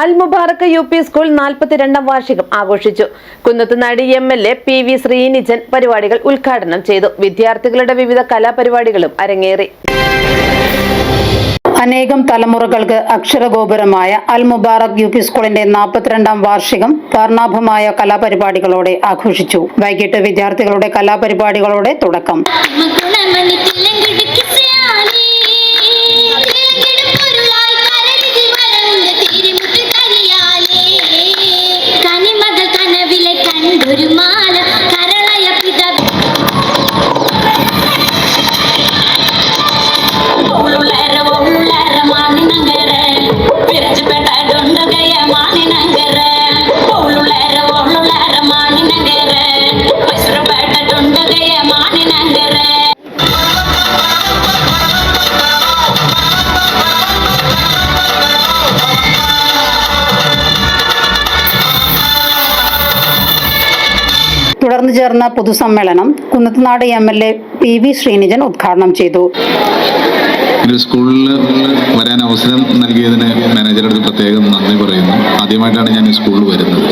Al Mubarak U P school നാൽപ്പത്തിരണ്ടാം വാർഷികം ആഘോഷിച്ചു. കുന്നത്തുനാടി M L A P V Sreenijan പരിപാടികൾ ഉദ്ഘാടനം ചെയ്തു. വിദ്യാർത്ഥികളുടെ വിവിധ കലാപരിപാടികളും അരങ്ങേറി. അനേകം തലമുറകൾക്ക് അക്ഷരഗോപുരമായ അൽ മുബാറക് യു പി സ്കൂളിന്റെ നാൽപ്പത്തിരണ്ടാം വാർഷികം വർണാഭമായ കലാപരിപാടികളോടെ ആഘോഷിച്ചു. വൈകിട്ട് വിദ്യാർത്ഥികളുടെ കലാപരിപാടികളോടെ തുടക്കം. തുടർന്ന് ചേർന്ന പൊതുസമ്മേളനം Kunnathunad M L A P V Sreenijan ഉദ്ഘാടനം ചെയ്തു. സ്കൂളിൽ വരാൻ അവസരം നൽകിയതിന് മാനേജറുടെ അടുത്ത് പ്രത്യേകം നന്ദി പറയുന്നു. ആദ്യമായിട്ടാണ് ഞാൻ ഈ സ്കൂളിൽ വരുന്നത്.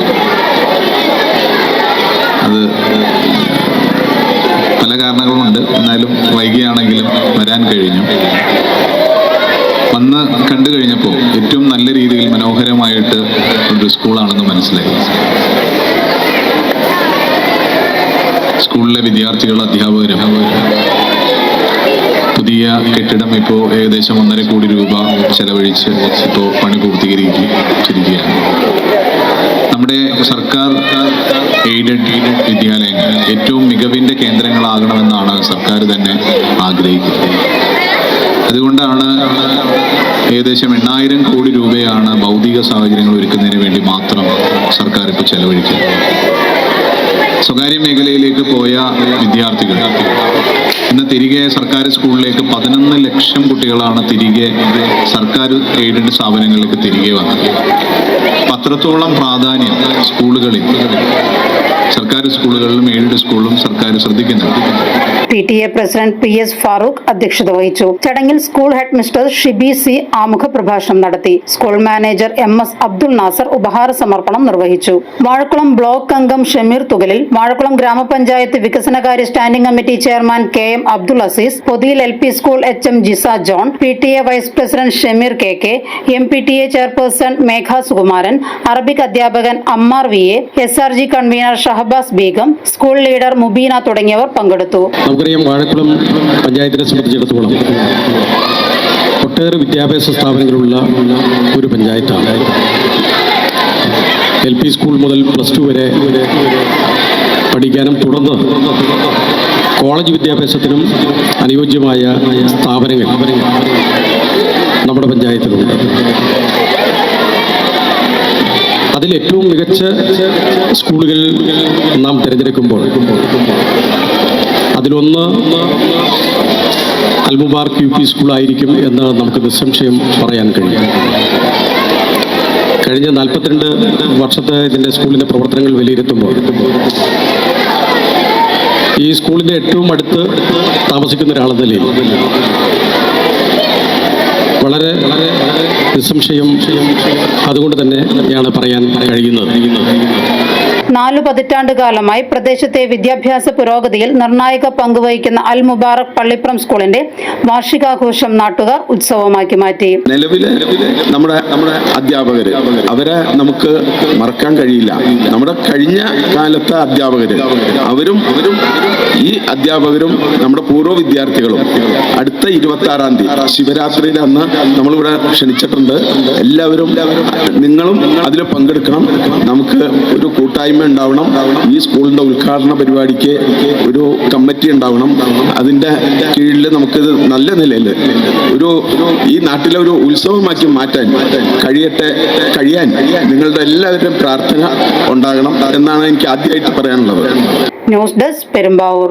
അത് പല കാരണങ്ങളുമുണ്ട് എന്നാലും വൈകിയാണെങ്കിലും വരാൻ കഴിഞ്ഞു. വന്ന് കണ്ടു കഴിഞ്ഞപ്പോൾ ഏറ്റവും നല്ല രീതിയിൽ മനോഹരമായിട്ട് ഒരു സ്കൂളാണെന്ന് മനസ്സിലായി. സ്കൂളിലെ വിദ്യാർത്ഥികൾ അധ്യാപകരും പുതിയ കെട്ടിടം ഇപ്പോൾ ഏകദേശം ഒന്നര കോടി രൂപ ചെലവഴിച്ച് ഇപ്പോൾ പണി പൂർത്തീകരിച്ചിരിക്കുകയാണ്. നമ്മുടെ സർക്കാർ എയ്ഡഡ് വിദ്യാലയങ്ങൾ ഏറ്റവും മികവിന്റെ കേന്ദ്രങ്ങളാകണമെന്നാണ് സർക്കാർ തന്നെ ആഗ്രഹിക്കുന്നത്. അതുകൊണ്ടാണ് ഏകദേശം എണ്ണായിരം കോടി രൂപയാണ് ഭൗതിക സാഹചര്യങ്ങൾ ഒരുക്കുന്നതിന് വേണ്ടി മാത്രം സർക്കാർ ഇപ്പോൾ ചെലവഴിക്കുന്നത്. സ്വകാര്യ മേഖലയിലേക്ക് പോയ വിദ്യാർത്ഥികൾ. ഇന്ന് തിരികെ സർക്കാർ സ്കൂളിലേക്ക് പതിനൊന്ന് ലക്ഷം കുട്ടികളാണ് തിരികെ സർക്കാർ എയ്ഡഡ് സ്ഥാപനങ്ങളിലേക്ക് തിരികെ വന്നത്. പത്രത്തോളം പ്രാധാന്യം സ്കൂളുകളിൽ സർക്കാർ സ്കൂളുകളിലും എയ്ഡഡ് സ്കൂളിലും സർക്കാർ ശ്രദ്ധിക്കുന്നുണ്ട്. P T A president P S Farooq അധ്യക്ഷത വഹിച്ചു. ചടങ്ങിൽ school head mister Shibi C ആമുഖ പ്രഭാഷണം നടത്തി. School manager M S Abdul Nasar ഉപഹാര സമർപ്പണം നിർവഹിച്ചു. വാഴക്കുളം ബ്ലോക്ക് അംഗം ഷമീർ തുകലിൽ വാഴക്കുളം ഗ്രാമപഞ്ചായത്ത് വികസനകാര്യ standing committee chairman K M Abdul Azeez പൊതിയിൽ L P school H M Jiza John P T A vice president Shameer K K M P T A chairperson Megha Sukumaran Arabic അധ്യാപകൻ Ammar V A S R G convener Shahabas Beegum school leader Mubeena തുടങ്ങിയവർ പങ്കെടുത്തു. നമുക്കറിയാം വാഴക്കുളം പഞ്ചായത്തിനെ സംബന്ധിച്ചിടത്തോളം ഒട്ടേറെ വിദ്യാഭ്യാസ സ്ഥാപനങ്ങളുള്ള ഒരു പഞ്ചായത്താണ്. എൽ പി സ്കൂൾ മുതൽ പ്ലസ് ടു വരെ പഠിക്കാനും തുടർന്ന് കോളേജ് വിദ്യാഭ്യാസത്തിനും അനുയോജ്യമായ സ്ഥാപനങ്ങൾ നമ്മുടെ പഞ്ചായത്തിലുണ്ട്. അതിൽ ഏറ്റവും മികച്ച സ്കൂളുകൾ നാം തിരഞ്ഞെടുക്കുമ്പോൾ അതിലൊന്ന് അൽമുബാർക്ക് യു പി സ്കൂളായിരിക്കും എന്ന് നമുക്ക് നിസ്സംശയം പറയാൻ കഴിയും. കഴിഞ്ഞ നാൽപ്പത്തിരണ്ട് വർഷത്തെ ഇതിന്റെ സ്കൂളിന്റെ പ്രവർത്തനങ്ങൾ വിലയിരുത്തുമ്പോൾ ഈ സ്കൂളിന്റെ ഏറ്റവും അടുത്ത് താമസിക്കുന്ന ഒരാളെന്ന നിലയിൽ വളരെ വളരെ നിസ്സംശയം അതുകൊണ്ട് തന്നെ ഞാൻ പറയാൻ കഴിയുന്നത്. നാലു പതിറ്റാണ്ടുകാലമായി പ്രദേശത്തെ വിദ്യാഭ്യാസ പുരോഗതിയിൽ നിർണായക പങ്കുവഹിക്കുന്ന അൽ മുബാറക് പള്ളിപ്പുറം സ്കൂളിന്റെ വാർഷികാഘോഷം നാട്ടുകാർ ഉത്സവമാക്കി മാറ്റി. നിലവിലെ നമ്മുടെ നമ്മുടെ അവരെ നമുക്ക് മറക്കാൻ കഴിയില്ല. നമ്മുടെ കഴിഞ്ഞ കാലത്തെ അധ്യാപകര് അവരും അധ്യാപകരും നമ്മുടെ പൂർവ വിദ്യാർത്ഥികളും അടുത്ത ഇരുപത്തി ആറാം തീയതി ശിവരാത്രിയിൽ അന്ന് നമ്മളിവിടെ ക്ഷണിച്ചിട്ടുണ്ട്. എല്ലാവരും നിങ്ങളും അതിൽ പങ്കെടുക്കണം. നമുക്ക് ഒരു കൂട്ടായ്മ ഉണ്ടാവണം. ഈ സ്കൂളിന്റെ ഉദ്ഘാടന പരിപാടിക്ക് ഒരു കമ്മിറ്റി ഉണ്ടാവണം. അതിന്റെ കീഴിൽ നമുക്ക് നല്ല നിലയിൽ ഒരു ഈ നാട്ടിലെ ഒരു ഉത്സവമാക്കി മാറ്റാൻ കഴിയട്ടെ കഴിയാൻ നിങ്ങളുടെ എല്ലാവരുടെയും പ്രാർത്ഥന ഉണ്ടാകണം എന്നാണ് എനിക്ക് ആദ്യമായിട്ട് പറയാനുള്ളത്. News desk Perumbavoor.